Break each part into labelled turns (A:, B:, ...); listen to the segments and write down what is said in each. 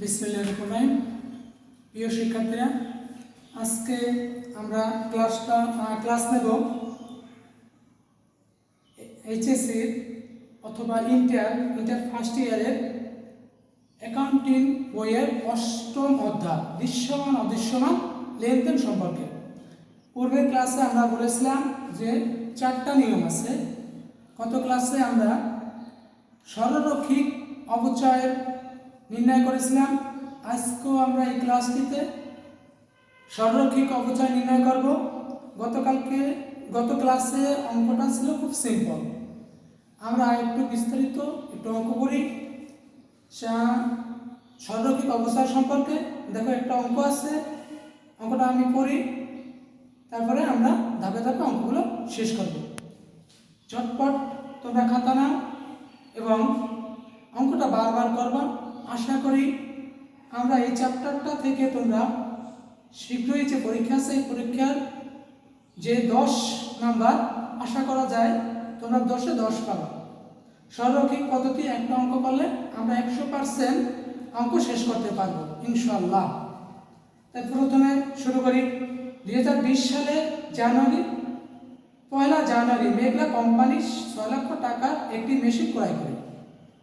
A: বিসমিল্লাহ রহমান প্রিয় শিক্ষার্থীরা, আজকে আমরা ক্লাসটা ক্লাস নেব এইচএসসির অথবা ইন্টার ইন্টার ফার্স্ট ইয়ারের অ্যাকাউন্টিং বইয়ের অষ্টম অধ্যায়, দৃশ্যমান, অদৃশ্যমান লেনদেন সম্পর্কে। পূর্বের ক্লাসে আমরা বলেছিলাম যে চারটা নিয়ম আছে। গত ক্লাসে আমরা সরলরৈখিক অবচয়ের নির্ণয় করেছিলাম। আজকেও আমরা এই ক্লাসটিতে সরলরৈখিক অবচয় নির্ণয় করব। গতকালকে, গত ক্লাসে অঙ্কটা ছিল খুব সিম্পল আমরা একটু বিস্তারিত একটু অঙ্ক করি। সরলরৈখিক অবচয় সম্পর্কে দেখো একটা অঙ্ক আছে। অঙ্কটা আমি করি তারপরে আমরা ধাপে ধাপে অঙ্কগুলো শেষ করব। চটপট তোমরা খাতা নাও এবং অঙ্কটা বারবার করবা। আশা করি আমরা এই চ্যাপ্টারটা থেকে তোমরা শীঘ্রই যে পরীক্ষা এই পরীক্ষার যে দশ নাম্বার, আশা করা যায় তোমরা দশে দশ পাবা। সরলরৈখিক পদ্ধতি একটা অঙ্ক করলে আমরা একশো পার্সেন্ট অঙ্ক শেষ করতে পারব ইনশাল্লাহ তাই প্রথমে শুরু করি। দুই হাজার বিশ সালে জানুয়ারি, পয়লা জানুয়ারি, মেঘলা কোম্পানি ছয় লক্ষ টাকার একটি মেশিন ক্রয় করে।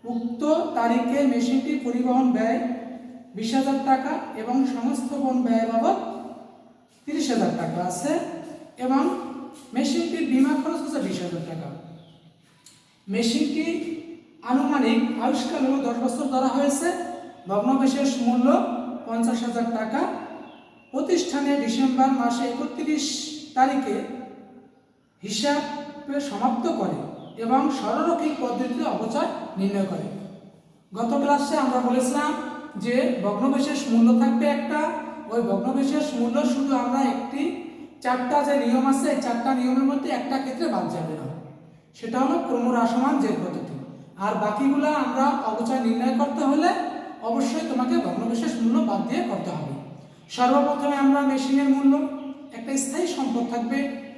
A: উক্ত তারিখে মেশিনটি পরিবহন ব্যয় বিশ হাজার টাকা এবং সংস্থাপন ব্যয় বাবদ তিরিশ হাজার টাকা আছে এবং মেশিনটির বিমা খরচ হচ্ছে বিশ হাজার টাকা। মেশিনটি আনুমানিক আবিষ্কার হলো দশ বছর ধরা হয়েছে। ভগ্নবিশেষ মূল্য পঞ্চাশ হাজার টাকা। প্রতিষ্ঠানে ডিসেম্বর মাসে একত্রিশ তারিখে হিসাবে সমাপ্ত করে। এবং সরলরৈখিক পদ্ধতিতে অপচয় নির্ণয় করে। গত ক্লাসে আমরা বলেছিলাম যে ভগ্নবিশেষ মূল্য থাকবে একটা। ওই ভগ্নবিশেষ মূল্য শুধু আমরা একটি চারটা যে নিয়ম আছে চারটা নিয়মের মধ্যে একটা ক্ষেত্রে বাদ যাবে না। সেটা হলো ক্রমহ্রাসমান যে পদ্ধতি। আর বাকিগুলো আমরা অবচয় নির্ণয় করতে হলে অবশ্যই তোমাকে ভগ্নবিশেষ মূল্য বাদ দিয়ে করতে হবে। সর্বপ্রথমে আমরা মেশিনের মূল্য, একটা স্থায়ী সম্পদ থাকবে।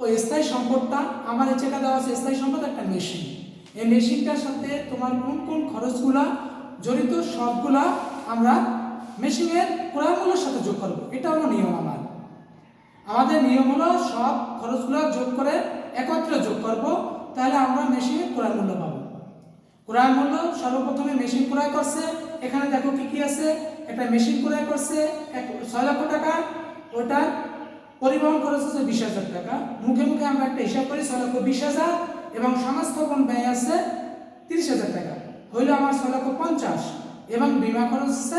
A: ওই স্থায়ী সম্পদটা আমার জায়গা দেওয়া আছে, স্থায়ী সম্পদ একটা মেশিন। এই মেশিনটার সাথে তোমার কোন কোন খরচগুলা জড়িত সবগুলা আমরা মেশিনের ক্রয় মূল্যের সাথে যোগ করব। এটা হলো নিয়ম আমার। আমাদের নিয়ম হলো সব খরচগুলো যোগ করে একত্রে যোগ করব, তাহলে আমরা মেশিনের ক্রয় মূল্য পাবো। ক্রয় মূল্য সর্বপ্রথমে মেশিন ক্রয় করছে, এখানে দেখো কি কি আছে? একটা মেশিন ক্রয় করছে, এক ছয় লক্ষ টাকা ওটার পরিবহন খরচ হচ্ছে বিশ হাজার টাকা। মুখে মুখে আমরা একটা হিসাব করি ছয় লক্ষ বিশ হাজার এবং সংস্থাপন ব্যয় আছে তিরিশ হাজার টাকা। হইল আমার ছয় লক্ষ পঞ্চাশ এবং বিমা খরচ হচ্ছে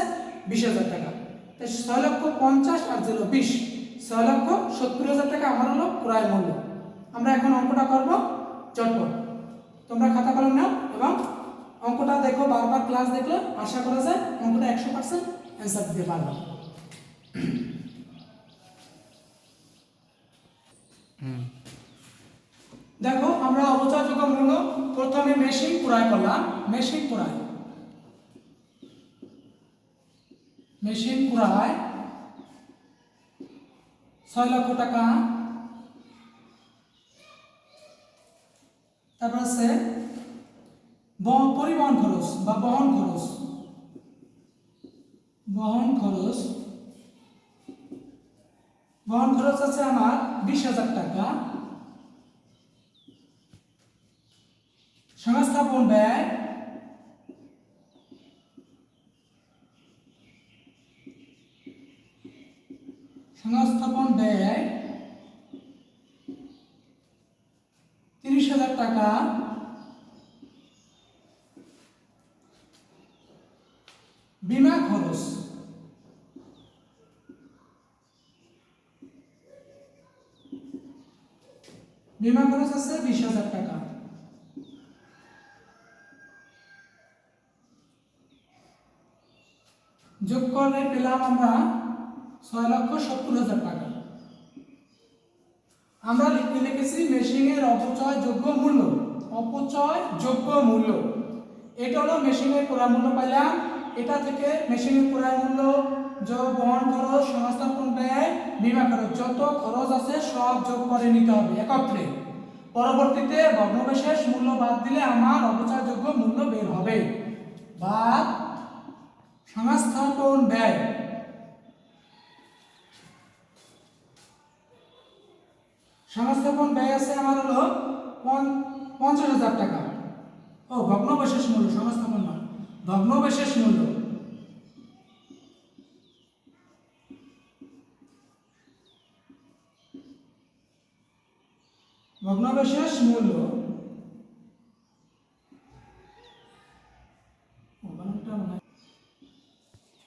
A: বিশ হাজার টাকা। তাই ছয় লক্ষ পঞ্চাশ আর জিরো বিশ ছয় লক্ষ সত্তর হাজার টাকা আমার হলো ক্রয় মূল্য। আমরা এখন অঙ্কটা করব, চটপট। তোমরা খাতা কলম নাও এবং অঙ্কটা দেখো, বারবার ক্লাস দেখলে আশা করা যায় অঙ্কটা একশো পার্সেন্ট অ্যান্সার দিতে পারবে। দেখো, আমরা অবচয়যোগ্য মূল্য প্রথমে মেশিন ক্রয় করলাম। মেশিন ক্রয় মেশিন ক্রয় ছয় লক্ষ টাকা। তারপর আছে পরিবহন খরচ বা বহন খরচ। বহন খরচ। বহন খরচ আছে আমার বিশ হাজার টাকা। সংস্থাপন ব্যয় সংস্থাপন ব্যয় তিরিশ হাজার টাকা বিমা খরচ বিমা খরচ আছে বিশ হাজার টাকা। যোগ করে পেলাম আমরা ছয় লক্ষ সত্তর হাজার টাকা। আমরা লিখতে লিখেছি মেশিনের অপচয় যোগ্য মূল্য। অপচয় যোগ্য মূল্য। এটা হলো মেশিনের ক্রয় মূল্য পাইলাম। এটা থেকে মেশিনের ক্রয় মূল্য যোগ বহন খরচ সংস্থাপন ব্যয় বিমা খরচ যত খরচ আছে, সব যোগ করে নিতে হবে, একত্রে। পরবর্তীতে ভগ্নবিশেষ মূল্য বাদ দিলে আমার অপচয়যোগ্য মূল্য বের হবে। বাদ, সংস্থাপন ব্যয়। সংস্থাপন ব্যয় আছে আমার হলো পঞ্চাশ হাজার টাকা। ও ভগ্নবশেষ মূল্য, সংস্থাপন নয়। ভগ্নবশেষ মূল্য। ভগ্নাবশেষ মূল্য।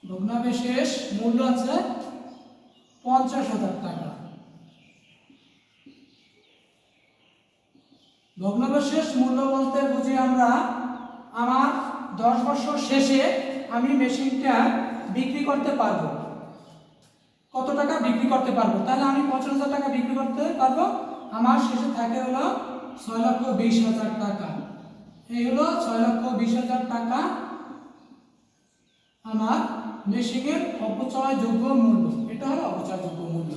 A: ভগ্নাবশেষ মূল্য আছে পঞ্চাশ হাজার টাকা। ভগ্নাবশেষ মূল্য বলতে বুঝি আমরা আমার দশ বছর শেষে আমি মেশিনটা বিক্রি করতে পারব। কত টাকা বিক্রি করতে পারব? তাহলে আমি পঞ্চাশ হাজার টাকা বিক্রি করতে পারব? আমার শেষে থাকে হলো ছয় লক্ষ বিশ হাজার টাকা। এই হলো ছয় লক্ষ বিশ হাজার টাকা আমার মেশিনের অপচয়যোগ্য মূল্য। এটা হলো অপচয়যোগ্য মূল্য।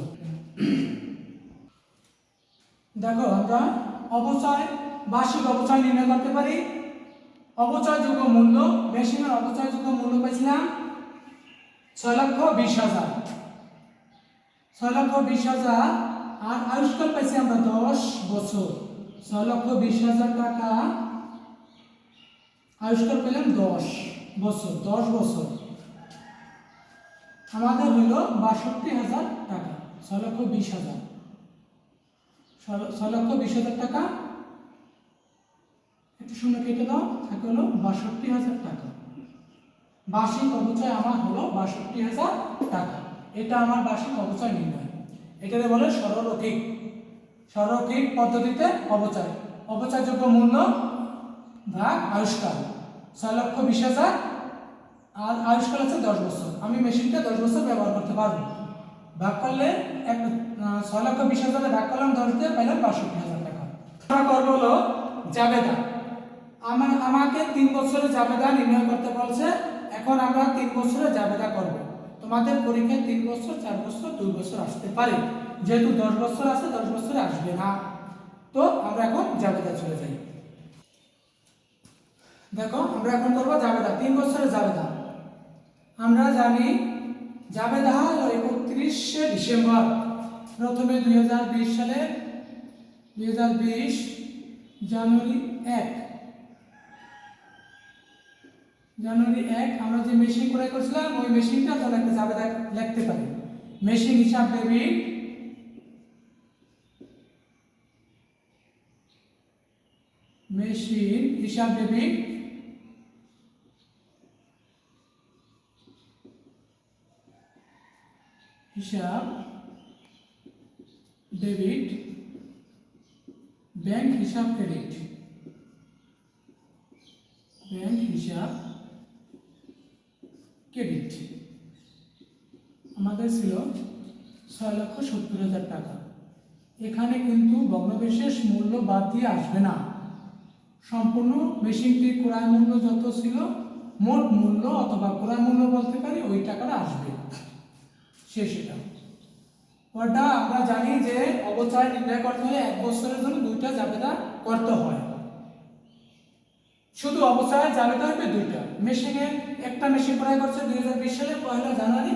A: দেখো, আমরা অপচয়, বার্ষিক অপচয় নির্ণয় করতে পারি। অপচয়যোগ্য মূল্য, মেশিনের অপচয়যোগ্য মূল্য পেয়েছিলাম ছয় লক্ষ বিশ হাজার। ছয় লক্ষ বিশ হাজার আর আয়ুষ্কাল পাইছি আমরা দশ বছর। ছয় লক্ষ বিশ হাজার টাকা। আয়ুষ্কাল পেলাম দশ বছর দশ বছর। আমাদের হইল বাষট্টি হাজার টাকা, ছয় লক্ষ বিশ হাজার। ছয়- লক্ষ বিশ হাজার টাকা। একটু শূন্য কেটে দাও, থাকে হলো বাষট্টি হাজার টাকা। বার্ষিক অবচয় আমার হলো বাষট্টি হাজার টাকা। এটা আমার বার্ষিক অবচয় নির্ণয়। এটাকে বলে সরলরৈখিক সরলরৈখিক পদ্ধতিতে অপচয় অপচয়যোগ্য মূল্য ভাগ আয়ুষ্কাল। ছয় লক্ষ বিশ হাজার আর আয়ুষ্কাল আছে দশ বছর। আমি মেশিনটা দশ বছর ব্যবহার করতে পারব। ভাগ করলে এক ছয় লক্ষ বিশ হাজারে ভাগ করলাম, দশ দিয়ে পাইলাম বাষট্টি হাজার টাকা। আমরা করব হলো জাবেদা। আমার, আমাকে তিন বছরের জাবেদা নির্ণয় করতে বলছে। এখন আমরা তিন বছরের জাবেদা করব। তোমাদের পরীক্ষায় তিন বছর, চার বছর, দুই বছর আসতে পারে। যেহেতু দশ বছর আছে, দশ বছরে আসবে না। তো আমরা এখন জাবেদা চলে যাই। দেখো, আমরা এখন করব জাবেদা। তিন বছরের জাবেদা। আমরা জানি জাবেদা হলো একত্রিশে ডিসেম্বর। প্রথমে দুই হাজার বিশ সালে, দুই হাজার বিশ জানুয়ারি এক। জানুয়ারি এক, আমরা যে মেশিন ক্রয় করেছিলাম, ওই মেশিনটা তাহলে একটা জাবেদা লিখতে পারি। মেশিন হিসাব ডেবিট মেশিন হিসাব ডেবিট হিসাব ডেবিট ব্যাংক হিসাব ক্রেডিট ব্যাংক হিসাব ক্রেডিট আমাদের ছিল ছয় লক্ষ সত্তর হাজার টাকা। এখানে কিন্তু ভগ্নবিশেষ মূল্য বাদ দিয়ে আসবে না। সম্পূর্ণ মেশিনটির ক্রয় মূল্য যত ছিল, মোট মূল্য অথবা ক্রয় মূল্য বলতে পারি ওই টাকাটা আসবে। সে সেটা ওটা আমরা জানি যে অবচয় নির্ণয় করতে হলে এক বছরের জন্য দুইটা জাবেদা করতে হয়। শুধু অবচয় জাবেদা হবে দুইটা। মেশিনে একটা মেশিন ক্রয় করছে দুই হাজার বিশ সালে পয়লা জানুয়ারি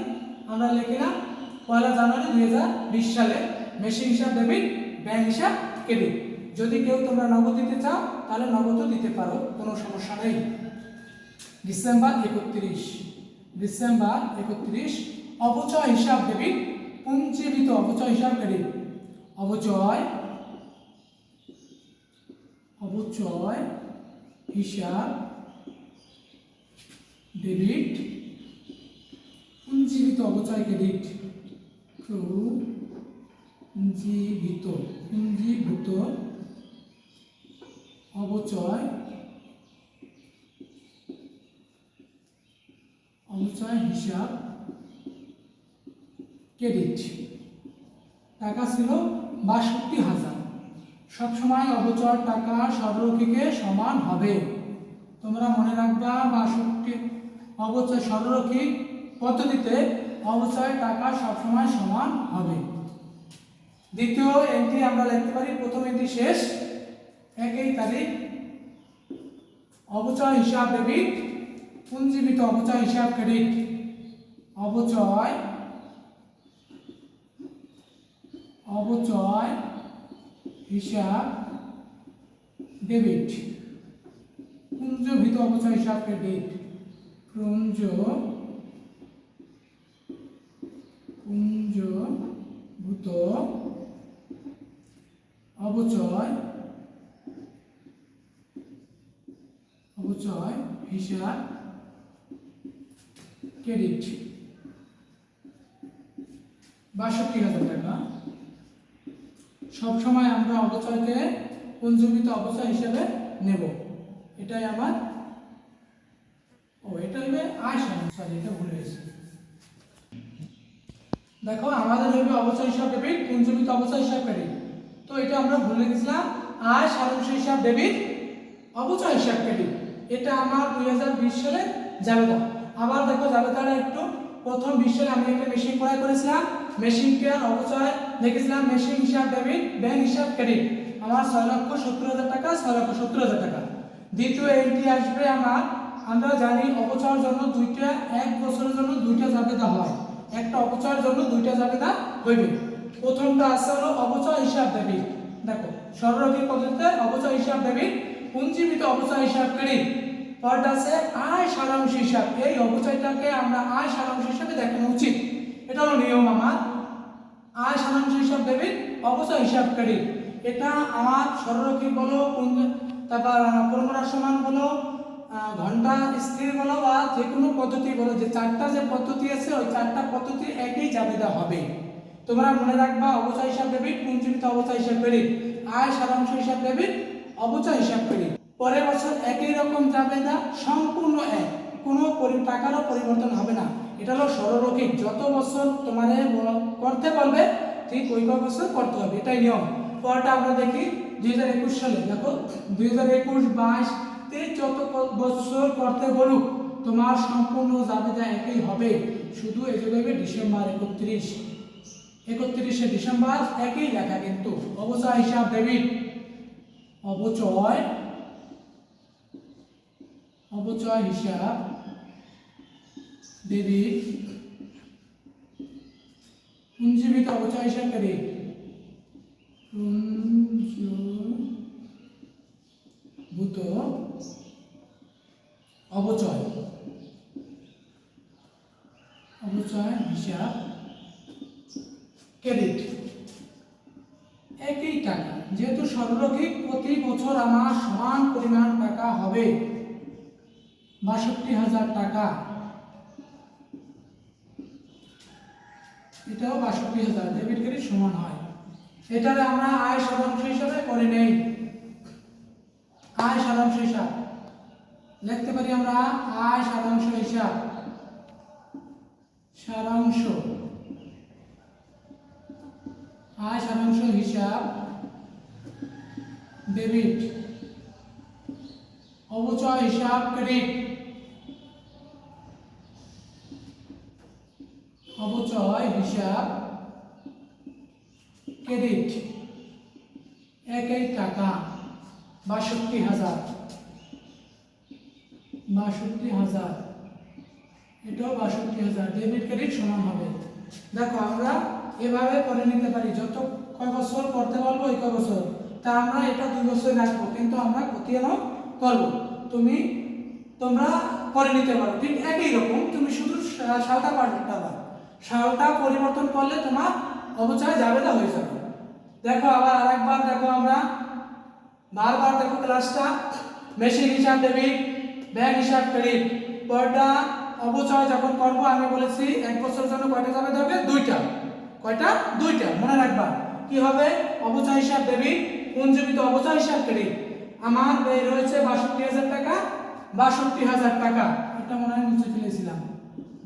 A: আমরা লিখিলাম পয়লা জানুয়ারি দুই হাজার বিশ সালে। মেশিন হিসাব ডেবিট ব্যাংক হিসাব ক্রেডিট যদি কেউ তোমরা নগদ দিতে চাও, তাহলে নগদও দিতে পারো, কোনো সমস্যা নেই। ডিসেম্বর একত্রিশ। ডিসেম্বর একত্রিশ। অবচয় হিসাব ডেবিট পুঞ্জীবিত অবচয় হিসাব ক্রেডিট অবচয় অবচয় হিসাব ডেবিট পুঞ্জীবিত অবচয় ক্রেডিট পুঞ্জীবিত পুঞ্জীভূত অবচয় অবচয় হিসাব ক্রেডিট টাকা ছিল বাষট্টি হাজার। সবসময় অবচয় টাকা সরলরৈখিকে সমান হবে। তোমরা মনে রাখবা বাষট্টি অবচয় সরলরৈখিক পদ্ধতিতে অবচয় টাকা সবসময় সমান হবে। দ্বিতীয় এন্ট্রি আমরা লিখতে পারি, প্রথম এন্ট্রি শেষ। একই তারিখ, অবচয় হিসাব ডেবিট পুঞ্জীবিত অবচয় হিসাব ক্রেডিট অবচয় অবচয় হিসাব ডেবিট পুঞ্জভূত অপচয় হিসাব ক্রেডিট পুঞ্জ পুঞ্জভূত অবচয় অপচয় হিসাব ক্রেডিট বাষট্টি হাজার টাকা। সবসময় আমরা অবচয়কে পুঞ্জীবিত অবচয় হিসেবে নেব। এটাই আমার ও, এটা হইবে আয় সরি এটা ভুলে গেছি দেখো, আমাদের হইবে অবচয় হিসাব ডেবিট পুঞ্জীবিত অবচয় হিসাব ক্রেডিট তো এটা আমরা ভুলে গেছিলাম। আয় সারাংশ হিসাব ডেবিট, অবচয় হিসাব ক্রেডিট এটা আমার দুই হাজার বিশ সালে জাবেদা। আবার দেখো, জাবেদাটা একটু প্রথম বিশ সালে আমি একটা মেশিন ক্রয় করেছিলাম। মেশিন কেয়ার অবচয় দেখেছিলাম মেশিন হিসাব ডেবিট ব্যাংক হিসাব ক্রেডিট আমার ছয় লক্ষ সত্তর হাজার টাকা, ছয় লক্ষ সত্তর হাজার টাকা। দ্বিতীয় এন্ট্রি আসবে আমার। আমরা জানি অপচয়ের জন্য দুইটা, এক বছরের জন্য দুইটা জাবেদা হয়। একটা অপচয়ের জন্য দুইটা জাবেদা হইবে। প্রথমটা আছে হলো অপচয় হিসাব ডেবিট দেখো, সরলরৈখিক পদ্ধতিতে অপচয় হিসাব ডেবিট পুঞ্জীবিত অপচয় হিসাব ক্রেডিট পরটা আছে আয় সারাংশ হিসাব। এই অপচয়টাকে আমরা আয় সারাংশ হিসাবে দেখানো উচিত। এটা হলো নিয়ম আমার। আয় সারাংশ হিসাব ডেবিট অবচয় হিসাব ক্রেডিট এটা আমার সরলরৈখিক বলো তারপর কর্মরা সমান বলো ঘণ্টা স্থির বলো বা যে কোনো পদ্ধতি বলো, যে চারটা যে পদ্ধতি আছে, ওই চারটা পদ্ধতি একই জাবেদা হবে। তোমরা মনে রাখবা, অবচয় হিসাব ডেবিট পুঞ্জীবিত অবচয় হিসাব ক্রেডিট আয় সারাংশ হিসাব ডেবিট অবচয় হিসাব ক্রেডিট পরের বছর একই রকম জাবেদা, সম্পূর্ণ এক। কোনো টাকারও পরিবর্তন হবে না। এটা হলো সরলরৈখিক যত বছর তোমার করতে পারবে, ঠিক ওই কয় বছর করতে হবে। এটাই নিয়ম। পরটা আমরা দেখি দুই হাজার একুশ সালে। দেখো, দুই হাজার একুশ বাইশ তেইশ যত বছর করতে বলুক, তোমার সম্পূর্ণ জাবেদা একই হবে। শুধু যে দেখবে ডিসেম্বর একত্রিশ। একত্রিশে ডিসেম্বর একই লেখা কিন্তু। অবচয় হিসাব ডেবিট অবচয়। অবচয় হিসাব ডেবিট পুঞ্জীবিত অবচয় হিসাব ক্রেডিট পুঞ্জীভূত অবচয়। অবচয়, হিসাব, ক্রেডিট। একই টাকা। যেহেতু সরলরৈখিক প্রতি বছর আমার সমান পরিমাণ টাকা হবে, বাষট্টি হাজার টাকা। এটাও বাষট্টি হাজার। ডেবিট ক্রেডিট সমান হয়। এটারে আমরা আয় শতাংশ হিসাবে করে নেই। আয় শতাংশ হিসাব লিখতে পারি আমরা, আয় শতাংশ হিসাব সারাংশ। আয় সারাংশ হিসাব ডেবিট। অবচয় হিসাব ক্রেডিট। অবচয় হিসাব ক্রেডিট। একই টাকা। বাষট্টি হাজার। বাষট্টি হাজার। এটাও বাষট্টি হাজার। ডেবিট ক্রেডিট সমান হবে। দেখো, আমরা এভাবে করে নিতে পারি। যত কয় বছর করতে পারব, ওই কয় বছর তা আমরা এটা দুই বছর রাখব, কিন্তু আমরা খতিয়ান করব। তুমি, তোমরা করে নিতে পারো। ঠিক একই রকম, তুমি শুধু সালটা পাল্টাবা সালটা পরিবর্তন করলে তোমার অবচয় যাবে না হয়ে যাবে। দেখো, আবার আরেকবার দেখো আমরা বারবার দেখো ক্লাসটা মেশিন হিসাব ডেবিট ব্যাংক হিসাব ক্রেডিট কয়টা অবচয় যখন করব, আমি বলেছি, এক বছরের জন্য কয়টা যাবে হবে দুইটা। কয়টা? দুইটা। মনে রাখবা। কি হবে? অবচয় হিসাব ডেবিট পুঞ্জীবিত অবচয় হিসাব ক্রেডিট আমার ব্যয় রয়েছে বাষট্টি হাজার টাকা, বাষট্টি হাজার টাকা। এটা মনে হয় মুছে ফেলেছিলাম।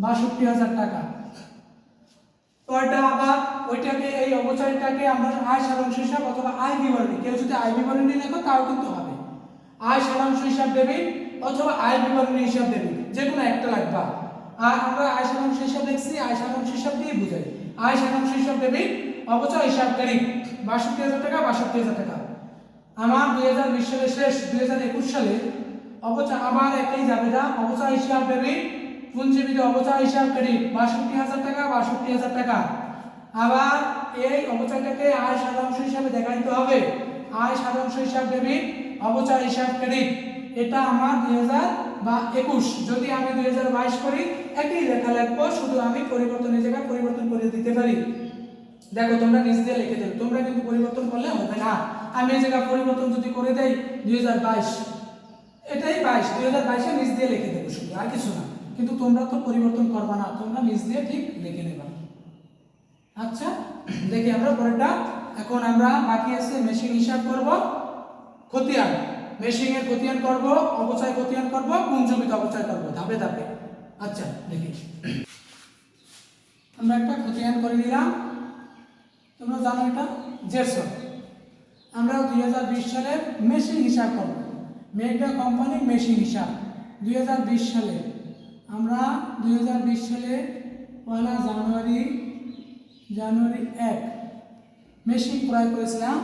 A: বাষট্টি হাজার টাকা। কয়টা আবার ওইটাকে, এই অবচয়টাকে আমরা আয় সারাংশ হিসাব অথবা আয় বিবরণী, কেউ যদি আয় বিবরণী লেখো তাও কিন্তু হবে। আয় সারাংশ হিসাব দেবে অথবা আয় বিবরণী হিসাব দেবে যে কোনো একটা লাগবা। আর আমরা আয় সারাংশ হিসাব দেখছি আয় সারাংশ হিসাব দিয়ে বুঝাই। আয় সারাংশ হিসাব দেবে অবচয় হিসাব করি বাষট্টি হাজার টাকা, বাষট্টি হাজার টাকা। আমার দুই হাজার বিশ সালে শেষ, দুই হাজার একুশ সালে অবচয় আবার একই যাবে না, অবচয় হিসাব ডেবিট পুঞ্জীবিত অবচয় হিসাব ক্রেডিট বাষট্টি হাজার টাকা, বাষট্টি হাজার টাকা। আবার এই অবচয়টাকে আয় সাধাংশ হিসাবে দেখাইতে হবে। আয় সাধাংশ হিসাব ডেবিট, অবচয় হিসাব ক্রেডিট। এটা আমার দুই হাজার বা একুশ। যদি আমি দুই হাজার বাইশ করি, একই লেখা লিখব, শুধু আমি পরিবর্তনের জায়গায় পরিবর্তন করে দিতে পারি। দেখো, তোমরা নিজ দিয়ে লিখে দেবে তোমরা কিন্তু পরিবর্তন করলে হবে না। আমি এই জায়গায় পরিবর্তন যদি করে দেই, দুই হাজার বাইশ। এটাই বাইশ। দুই হাজার বাইশে নিজ দিয়ে লিখে দেবো শুধু, আর কিছু না। কিন্তু তোমরা তো পরিবর্তন করবা না, তোমরা নিজ দিয়ে ঠিক লিখে নেবা। আচ্ছা দেখি আমরা পরেরটা। এখন আমরা বাকি আছে মেশিন হিসাব করব, খতিয়ান। মেশিনের খতিয়ান করব, অবচয় খতিয়ান করব, কোন পুঞ্জবিত অবচয় করব? ধাপে ধাপে। আচ্ছা দেখি। আমরা একটা খতিয়ান করে নিলাম। তোমরা জানো এটা? জেরসন। আমরা দুই হাজার বিশ সালে মেশিন হিসাব করব। মেগা কোম্পানি মেশিন হিসাব। দুই হাজার বিশ সালে আমরা দুই হাজার বিশ সালে পয়লা জানুয়ারি জানুয়ারি এক মেশিন ক্রয় করেছিলাম।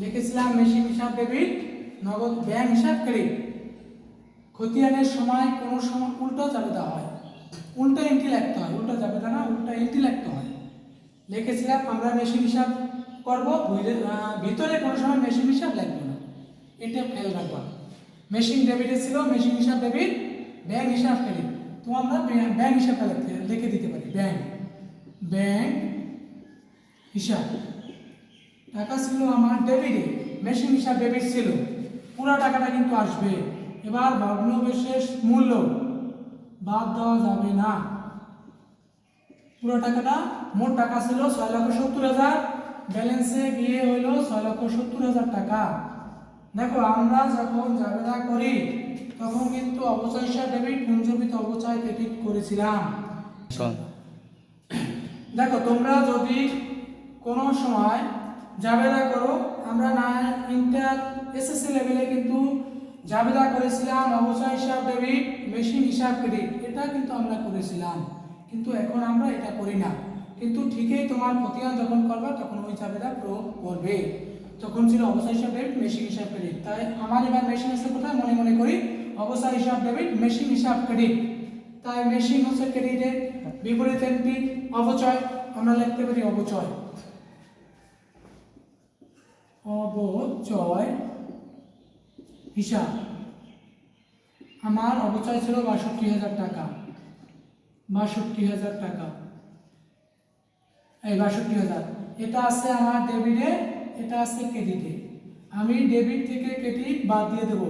A: লিখেছিলাম মেশিন হিসাব ডেবিট নগদ ব্যাংক হিসাব ক্রেডিট খতিয়ানের সময় কোনো সময় উল্টো জাবেদা হয়। উল্টো এন্ট্রি লিখতে হয়। উল্টো জাবেদা না, উল্টো এন্ট্রি লিখতে হয়। লিখেছিলাম, আমরা মেশিন হিসাব করব ভিতরে কোনো সময় মেশিন হিসাব লাগবে না। এটা খেয়াল রাখবা। মেশিন ডেবিটে ছিল মেশিন হিসাব ডেবিট ব্যাংক হিসাব ক্রেডিট তো আমরা ব্যাংক- হিসাবটা লিখতে, লিখে দিতে পারি ব্যাংক ব্যাংক হিসাব। টাকা ছিল আমার ডেবিটে মেশিন হিসাব ডেবিট ছিল। পুরো টাকাটা কিন্তু আসবে। এবার ভগ্নবিশেষ মূল্য। বাদ দেওয়া যাবে না। পুরো টাকাটা, মোট টাকা ছিল ছয় লক্ষ সত্তর হাজার। ব্যালেন্সে গিয়ে হইল ছয় লক্ষ সত্তর হাজার টাকা। দেখো, আমরা যখন জাবেদা করি তখন কিন্তু অবচয় হিসাব ডেবিট পুঞ্জবিত অবচয় ক্রেডিট করেছিলাম? দেখো তোমরা যদি কোনো সময় জাবেদা করো আমরা না ইন্টার এসএসসি লেভেলে কিন্তু জাবেদা করেছিলাম অবচয় হিসাব ডেবিট মেশিন হিসাব ক্রেডিট এটা কিন্তু আমরা করেছিলাম। কিন্তু এখন আমরা এটা করি না। কিন্তু ঠিকই তোমার খতিয়ান যখন করবা তখন ওই জাবেদা প্রয়োগ করবে। তখন ছিল অবচয় হিসাব ডেবিট মেশিন হিসাব ক্রেডিট তাই আমার এবার মেশিন আছে কোথায়? মনে মনে করি অবচয় হিসাব ডেবিট মেশিন হিসাব ক্রেডিট তাই মেশিন হচ্ছে ক্রেডিটের বিপরীত এন্ট্রি অবচয় আমরা লিখতে পারি অবচয় অবচয় হিসাব। আমার অবচয় ছিল বাষট্টি হাজার টাকা। বাষট্টি হাজার টাকা। এই বাষট্টি হাজার। এটা আছে আমার ডেবিটে এটা আছে ক্রেডিটে আমি ডেবিট থেকে ক্রেডিট বাদ দিয়ে দেব।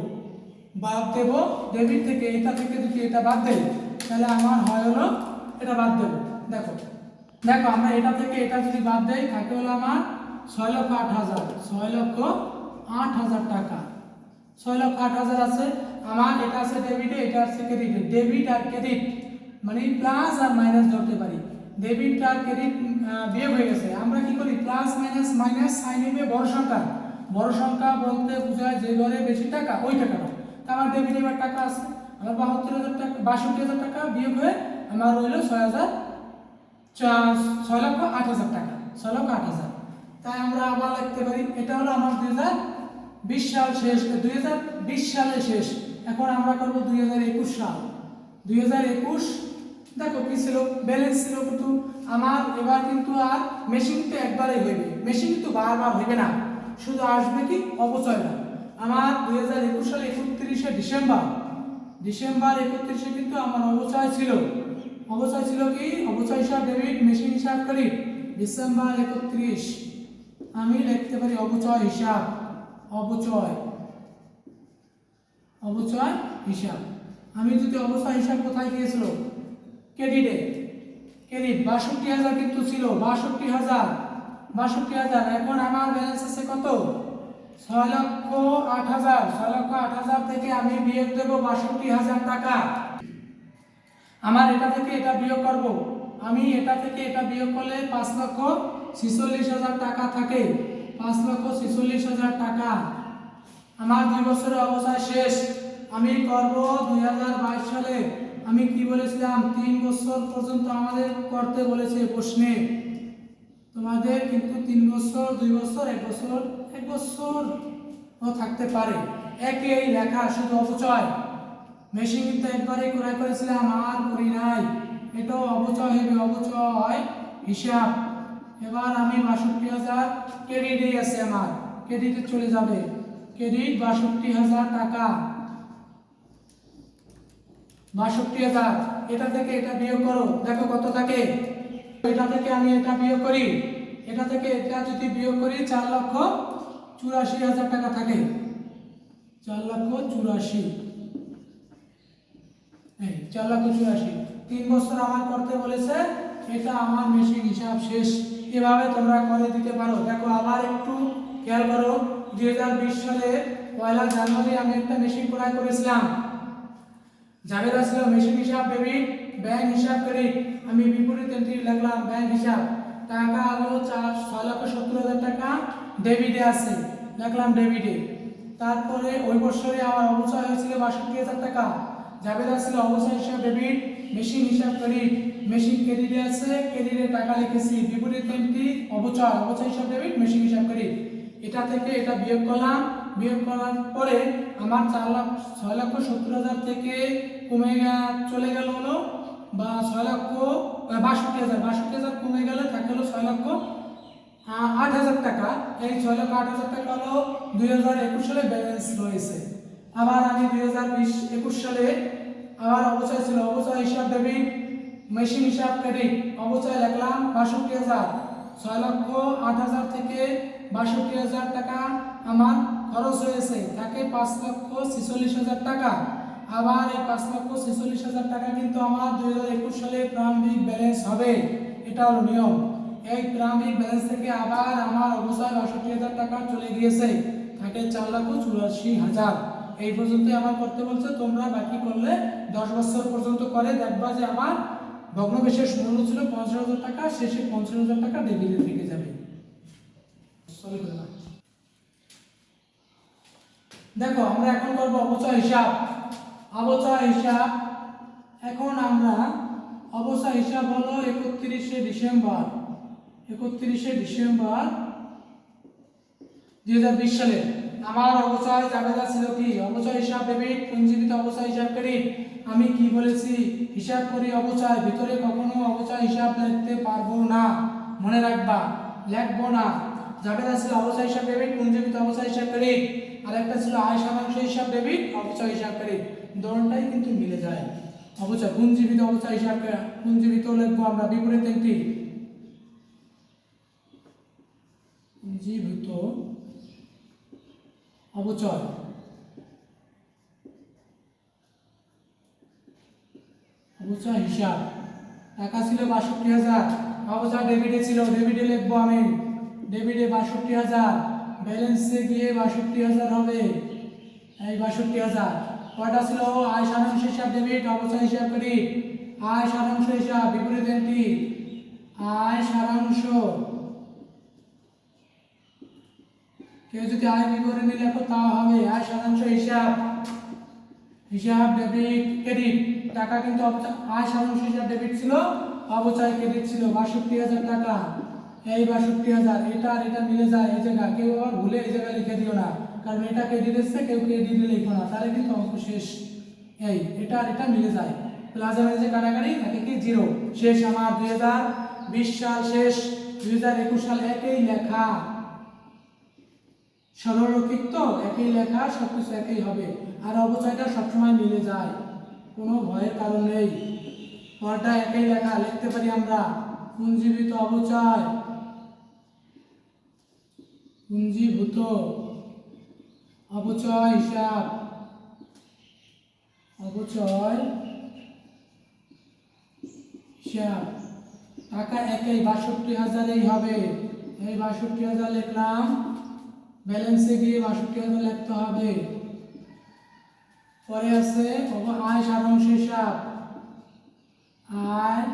A: বাদ দেব। ডেবিট থেকে এটা থেকে যদি এটা বাদ দেই তাহলে আমার হয় হলো, এটা বাদ দেবো। দেখো দেখো, আমরা এটা থেকে এটা যদি বাদ দেই, থাকে হলো আমার ছয় লক্ষ আট হাজার। ছয় লক্ষ আট হাজার টাকা। ছয় লক্ষ আট হাজার আছে। আমার এটা আছে ডেবিটে, এটা আছে ক্রেডিটে। ডেবিট আর ক্রেডিট মানে প্লাস আর মাইনাস ধরতে পারি। ডেবিট আর ক্রেডিট বিয়োগ হয়ে গেছে। আমরা কি করি? প্লাস, মাইনাস মাইনাস, সাইন বড় সংখ্যা। বড় সংখ্যা বলতে বোঝায় যে ঘরে বেশি টাকা, ওই টাকাটা। আমার ডেবিট এবার টাকা আছে। আমার বাহাত্তর হাজার টাকা, বাষট্টি হাজার টাকা বিয়োগ হয়ে আমার রইল ছয় হাজার ছয় লক্ষ আট হাজার টাকা, ছয় লক্ষ আট হাজার। তাই আমরা আবার লিখতে পারি, এটা হলো আমার দুই হাজার বিশ সাল শেষ, দুই হাজার বিশ সালে শেষ। এখন আমরা করব দুই হাজার একুশ সাল। দুই হাজার একুশ, দেখো কি ছিল? ব্যালেন্স ছিল কিন্তু। আমার এবার কিন্তু আর মেশিন তো একবারে হইবে। মেশিন কিন্তু বারবার হইবে না। শুধু আসবে কি? অবচয়টা আমার দুই হাজার একুশ সালে একত্রিশে ডিসেম্বর। ডিসেম্বর একত্রিশে কিন্তু আমার অবচয় ছিল। অবচয় ছিল কি? অবচয় হিসাব ডেবিট মেশিন হিসাব ক্রেডিট ডিসেম্বর একত্রিশ। আমি লিখতে পারি অবচয় হিসাব। অবচয়। অবচয় হিসাব। আমি যদি অবচয় হিসাব কোথায় গিয়েছিল ক্রেডিটে ক্রেডিট বাষট্টি হাজার কিন্তু ছিল। বাষট্টি হাজার। বাষট্টি হাজার। এখন আমার ব্যালেন্স আছে কত? ছয় লক্ষ আট হাজার, ছয় লক্ষ আট হাজার থেকে আমি বিয়োগ দেবো বাষট্টি হাজার টাকা। আমার এটা থেকে এটা বিয়োগ করব। আমি এটা থেকে এটা বিয়োগ করলে পাঁচ লক্ষ ছিচল্লিশ হাজার টাকা থাকে। পাঁচ লক্ষ ছিচল্লিশ হাজার টাকা। আমার দুই বছরের অবস্থা শেষ। আমি করব দুই হাজার বাইশ সালে। আমি কি বলেছিলাম? তিন বছর পর্যন্ত আমাদের করতে বলেছে প্রশ্নে। তোমাদের কিন্তু তিন বছর, দুই বছর, এক বছর এক বছর থাকতে পারে। একই লেখা শুধু অপচয়। মেশিন কিন্তু একবারে ক্রয় করেছিলাম, আর করি নাই। এটাও অবচয় হবে অবচয় হিসাব। এবার আমি বাষট্টি হাজার ক্রেডিটে আছে আমার। ক্রেডিটে চলে যাবে। ক্রেডিট বাষট্টি হাজার টাকা। বাষট্টি হাজার। এটা থেকে এটা বিয়োগ করো। দেখো কত থাকে। এটা থেকে আমি এটা বিয়োগ করি। এটা থেকে এটা যদি বিয়োগ করি, চার লক্ষ চুরাশি হাজার টাকা থাকে। চার লক্ষ চুরাশি। চার লক্ষ চুরাশি। তিন বছর আমার করতে বলেছে, এটা আমার মেশিন হিসাব শেষ। এভাবে তোমরা করে দিতে পারো। দেখো, আবার একটু খেয়াল করো, দুই হাজার বিশ সালে পয়লা জানুয়ারি আমি একটা মেশিন ক্রয় করেছিলাম। জাবেদা ছিল মেশিন হিসাব ডেবিট ব্যাংক হিসাব করে আমি বিপরীত এন্ট্রি লিখলাম ব্যাংক হিসাব। টাকা হলো চার, ছয় লক্ষ সত্তর হাজার টাকা ডেবিটে আছে লিখলাম ডেবিটে তারপরে ওই বছরে আমার অবচয় হয়েছিল বাষট্টি হাজার টাকা। জাবেদা ছিল অবচয় হিসাব ডেবিট মেশিন হিসাব ক্রেডিট মেশিন ক্রেডিটে আছে ক্রেডিটে টাকা লিখেছি, বিপরীত এন্ট্রি অবচয় অবচয় হিসাব ডেবিট মেশিন হিসাব ক্রেডিট এটা থেকে এটা বিয়োগ করলাম, বিয়োগ করার পরে আমার চার লাখ, ছয় লক্ষ সত্তর হাজার থেকে কমে চলে গেল হলো বা ছয় লক্ষ বাষট্টি হাজার। বাষট্টি হাজার কমে গেলে থাকে হলো ছয় লক্ষ আট হাজার টাকা। এই ছয় লক্ষ, আট হাজার টাকা হলো দুই হাজার একুশ সালে ব্যালেন্স রয়েছে। আবার আমি দুই হাজার বিশ, একুশ সালে আবার অবচয় ছিল। অবচয় হিসাব ডেবিট মেশিন হিসাব ক্রেডিট অবচয় লিখলাম বাষট্টি হাজার। ছয় লক্ষ, আট হাজার থেকে বাষট্টি হাজার টাকা আমার খরচ হয়েছে। তাকে পাঁচ লক্ষ ছেচল্লিশ হাজার টাকা। আবার এই পাঁচ লক্ষ ছেচল্লিশ হাজার টাকা কিন্তু আমার দুই হাজার একুশ সালে প্রারম্ভিক ব্যালেন্স হবে। এটা হলো নিয়ম। এই প্রারম্ভিক ব্যালেন্স থেকে আবার আমার অবশ্যই বাষট্টি হাজার টাকা চলে গিয়েছে। থাকে চার লক্ষ চুরাশি হাজার। এই পর্যন্ত আমার করতে বলছে, তোমরা বাকি করলে দশ বছর পর্যন্ত করে দেখবা যে আমার ভগ্নবেশের মূল্য ছিল পঞ্চাশ হাজার টাকা, শেষে পঞ্চাশ হাজার টাকা ডেবিটে থেকে যাবে। দেখো, আমরা এখন করব অবচয় হিসাব। অবচয় হিসাব এখন আমরা অবচয় হিসাব হলো একত্রিশে ডিসেম্বর। একত্রিশে ডিসেম্বর দুই হাজার বিশ সালে। আমার অবচয় জাবেদা ছিল কি? অবচয় হিসাব ডেবিট পুঞ্জীবিত অবচয় হিসাব ক্রেডিট আমি কি বলেছি? হিসাব করি অবচয়, ভিতরে কখনো অবচয় হিসাব লিখতে পারব না। মনে রাখবা, লিখব না। জাবেদা ছিল অবচয় হিসাব ডেবিট পুঞ্জীবিত অবচয় হিসাব ক্রেডিট আর একটা ছিল আয় শতাংশ হিসাব ডেবিট অবচয় হিসাব ক্রেডিট দোনোটাই কিন্তু মিলে যায়। অবচয় পুঞ্জীবিত অবচয় হিসাব পুঞ্জীবিত লিখব আমরা বিপরীত একটি পুঞ্জীভূত অবচয়। অবচয় হিসাব। টাকা ছিল বাষট্টি হাজার। অবচয় ডেবিটে ছিল ডেবিটে লিখব আমি। ডেবিটে বাষট্টি হাজার। ব্যালেন্সে গিয়ে বাষট্টি হাজার হবে। এই বাষট্টি হাজার। কয়টা ছিল আয় সারাংশ হিসাব ডেবিট অবচয় হিসাব ক্রেডিট আয় সারাংশ হিসাব বিপরীত এন্ট্রি আয় সারাংশ কেউ যদি আয় বিবরণী লেখো তা হবে। আয় শতাংশ হিসাব। হিসাব ডেবিট ক্রেডিট। টাকা কিন্তু আয় শতাংশ হিসাব ডেবিট ছিল। অবচয় ক্রেডিট ছিল বাষট্টি হাজার টাকা। এই বাষট্টি হাজার, এটা আর এটা মিলে যায় এই জায়গা কেউ আবার ভুলে এই জায়গায় লিখে দিও না। কারণ এটা ক্রেডিট এসছে কেউ ক্রেডিট লিখো না। তাহলে কিন্তু অঙ্ক শেষ। এই, এটা আর এটা মিলে যায়। প্লাস প্লাজা মাইনাসে কাটাকাটি থাকে কি? জিরো শেষ আমার দুই হাজার বিশ সাল শেষ। দুই হাজার একুশ সাল একই লেখা। সরলরৈখিক তো একই লেখা সব কিছু একই হবে। আর অবচয়টা সবসময় মিলে যায়। কোনো ভয়ের কারণ নেই। পরটা একই লেখা, লিখতে পারি আমরা। পুঞ্জীবিত অবচয়। পুঞ্জীভূত অবচয় হিসাব। অবচয় হিসাব। টাকা একই বাষট্টি হাজারেই হবে। এই বাষট্টি হাজার লিখলাম, ব্যালেন্সে গিয়ে বাষট্টি হাজার লিখতে হবে। পরে আছে আয় সারাংশ হিসাব। আয়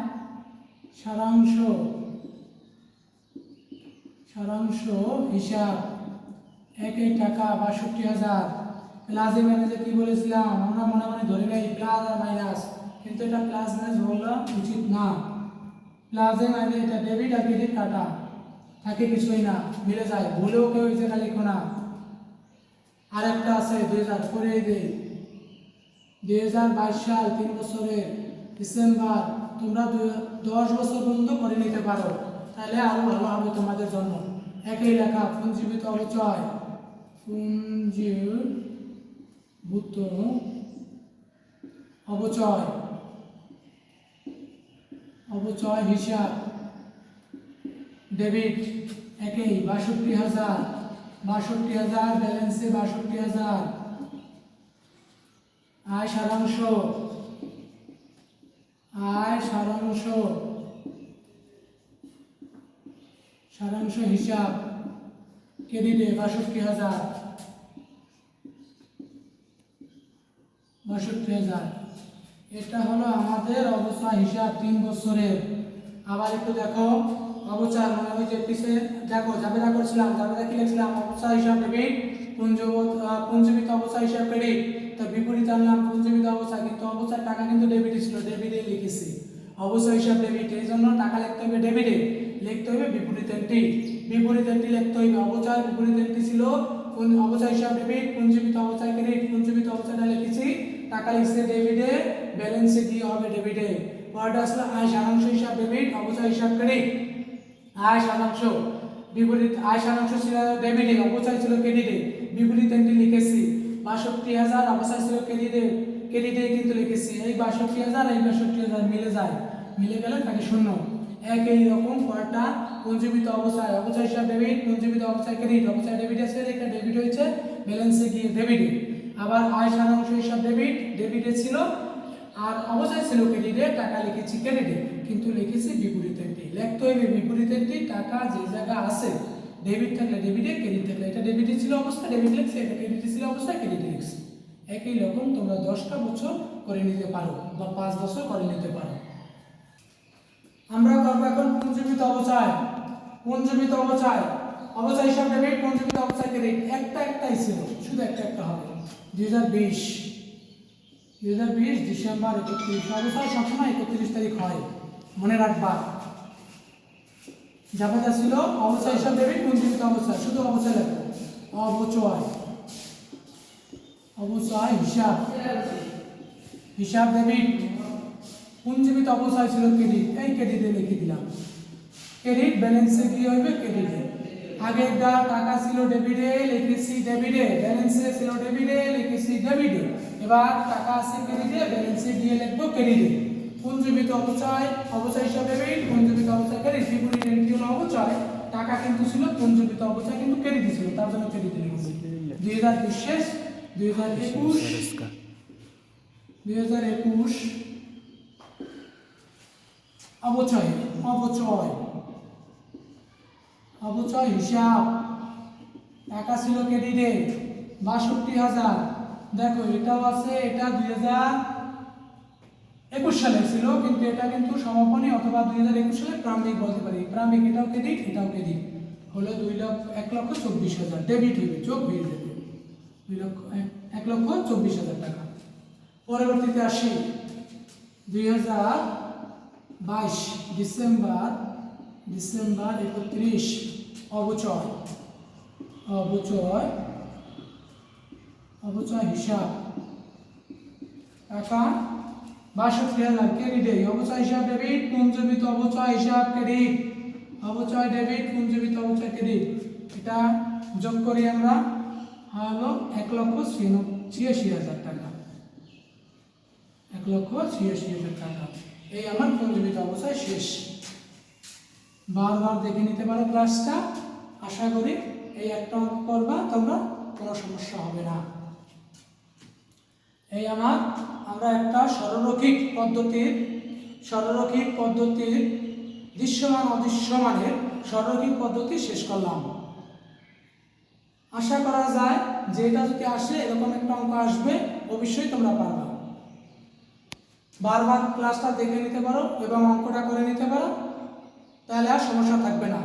A: সারাংশ। সারাংশ হিসাব। একই টাকা বাষট্টি হাজার। প্লাসে ম্যানেজে কি বলেছিলাম, আমরা মনে মনে ধরে নেই প্লাস আর মাইনাস কিন্তু এটা প্লাস মাইনাস বলা উচিত না। প্লাসে মাইনাস এটা ডেবিট আর ক্রেডিট কাটা থাকে কিছুই না, মিলে যায়। ভুলেও কেউ এই জায়গা লিখো না। আর একটা আছে দুই হাজার করে দিই দুই হাজার বাইশ সাল, তিন বছরের ডিসেম্বর। তোমরা দু- দশ বছর পর্যন্ত করে নিতে পারো। তাহলে আরও ভালো হবে তোমাদের জন্য। একই লেখা পুঞ্জীবিত অবচয়। পুঞ্জীভূত অবচয় অবচয় হিসাব। ডেবিট একই, বাষট্টি হাজার বাষট্টি হাজার, ব্যালেন্সে বাষট্টি হাজার। আয় সারাংশ আয় সারাংশ। সারাংশ হিসাব। ক্রেডিটে বাষট্টি হাজার বাষট্টি হাজার এটা হলো আমাদের অবস্থা হিসাব তিন বছরের। আবার একটু দেখো অবচার মানে ওই যে পিছে দেখো জাবেদা করছিলাম জাবেদা কি লিখছিলাম? অবস্থা হিসাব ডেবিট আহ, পুঞ্জীবিত অবস্থা হিসাব ক্রেডিট তো বিপরীত আনলাম পুঞ্জীবিত অবস্থা? কিন্তু অবস্থার টাকা কিন্তু ডেবিটে ছিল ডেবিটে লিখেছি। অবস্থা হিসাব ডেবিট এই জন্য টাকা লিখতে হবে ডেবিটে লিখতে হবে বিপরীত এন্ট্রি বিপরীত এন্ট্রি লিখতে হবে অবচয় বিপরীত এন্ট্রি ছিল অবচয় হিসাব ডেবিট পুঞ্জীবিত অবচয় ক্রেডিট পুঞ্জীবিত অবচয়টা লিখেছি। টাকা লিখছে ডেবিটে ব্যালেন্সে দিয়ে হবে ডেবিটে পরেরটা আসলে আয় সারাংশ হিসাব ডেবিট অবচয় হিসাব ক্রেডিট আয় সারাংশ, বিপরীত আয় সারাংশ ছিল ডেবিটে অবচয় ছিল ক্রেডিটে বিপরীত এন্ট্রি লিখেছি, বাষট্টি হাজার অবচয় ছিল ক্রেডিটে ক্রেডিটে কিন্তু লিখেছি। এই বাষট্টি হাজার এই বাষট্টি হাজার মিলে যায়। মিলে গেলে থাকে শূন্য। একই রকম কয়টা পঞ্জীবিত অবস্থায় অবচয় হিসাব ডেবিট পঞ্জীবিত অবস্থায় ক্রেডিট অবচয় ডেবিট আছে একটা ডেবিট হয়েছে, ব্যালেন্সে গিয়ে ডেবিটে। আবার আয় সারাংশ হিসাব ডেবিট, ডেবিটে ছিল, আর অবচয় ছিল ক্রেডিটে, টাকা লিখেছি ক্রেডিটে, কিন্তু লিখেছি বিপরীতেরটি লিখতে হইবে বিপরীতেরটি টাকা যে জায়গা আছে, ডেবিট থাকলে ডেবিটে ক্রেডিট থাকলে এটা ডেবিটে ছিল অবস্থা, ডেবিট লিখছে, এটা ক্রেডিটে ছিল অবস্থা, ক্রেডিটে লিখছি। একই রকম তোমরা দশটা বছর করে নিতে পারো, বা পাঁচ বছর করে নিতে পারো। আমরা করব এখন পঞ্জীবিত অবচয় পঞ্জীবিত অবচয় অবচয় হিসাব ডেবিট পঞ্জীবিত অবচয় ক্রেডিট একটা একটাই ছিল, শুধু একটা একটা হবে। দুই হাজার বিশ। দুই হাজার বিশ ডিসেম্বর একত্রিশ অবচয় সবসময় একত্রিশ তারিখ হয়। মনে রাখবা। জাবেদা ছিল অবচয় হিসাব ডেবিট পঞ্জীবিত অবচয় শুধু অবচয় লেখো। অবচয়। অবচয় হিসাব। হিসাব ডেবিট পুঞ্জীবিত অবস্থায় ছিল ক্রেডিট এই ক্রেডিটে লিখে দিলাম। ক্রেডিট ব্যালেন্সে কি হবে ক্রেডিটে। আগে যা টাকা ছিল ডেবিটে লিখেছি ডেবিটে। ব্যালেন্সে ছিল ডেবিটে লিখেছি ডেবিটে। এবার টাকা আছে ক্রেডিটে ব্যালেন্সে দিয়ে লিখব ক্রেডিটে। পুঞ্জীবিত অবচয় অবচয় হিসাবে ডেবিট পুঞ্জীবিত অবচয় ক্রেডিট। বিপরীত হলো অবচয় টাকা কিন্তু ছিল পুঞ্জীবিত অবচয় কিন্তু ক্রেডিট ছিল। তার জন্য ক্রেডিটে লিখেছি দুই হাজার বিশ শেষ দুই হাজার একুশ দুই হাজার একুশ অবচয় অবচয় অবচয় হিসাব। টাকা ছিল ক্রেডিটে বাষট্টি হাজার। দেখো, এটাও আছে, এটা দুই হাজার একুশ সালে ছিল, কিন্তু এটা কিন্তু সমাপনী অথবা দুই হাজার একুশ সালে প্রারম্ভিক বলতে পারি। প্রারম্ভিক এটাও ক্রেডিট এটাও ক্রেডিট। হলো দুই লক্ষ, এক লক্ষ চব্বিশ হাজার। ডেবিট হইবে, যোগ হয়ে যাবে। দুই লক্ষ এক লক্ষ চব্বিশ হাজার টাকা। পরবর্তীতে আসি। দুই হাজার বাইশ ডিসেম্বর ডিসেম্বর একত্রিশ, অবচয়। অবচয় অবচয় হিসাব। টাকা বাষট্টি হাজার ক্রেডিটে। অবচয় হিসাব ডেবিট পুঞ্জীবিত অবচয় হিসাব ক্রেডিট। অবচয় ডেবিট পুঞ্জীবিত অবচয় ক্রেডিট। এটা যোগ করি আমরা, হলো এক লক্ষ ছিয়াশি হাজার টাকা। এক লক্ষ ছিয়াশি হাজার টাকা। এই আমার পঞ্জীবিত অবস্থায় শেষ। বারবার দেখে নিতে পারো ক্লাসটা আশা করি এই একটা অঙ্ক করবা, তোমরা কোনো সমস্যা হবে না। এই আমার, আমরা একটা সরলরৈখিক পদ্ধতির সরলরৈখিক পদ্ধতির দৃশ্যমান অদৃশ্যমানের সরলরৈখিক পদ্ধতি শেষ করলাম। আশা করা যায় যে এটা যদি আসে, এরকম একটা অঙ্ক আসবে, অবশ্যই তোমরা পারবা। বারবার ক্লাসটা দেখে নিতে পারো এবং অঙ্কটা করে নিতে পারো, তাহলে আর সমস্যা থাকবে না।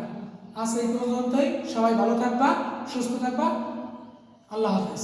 A: আজ এই পর্যন্তই। সবাই ভালো থাকবা, সুস্থ থাকবা। আল্লাহ হাফেজ।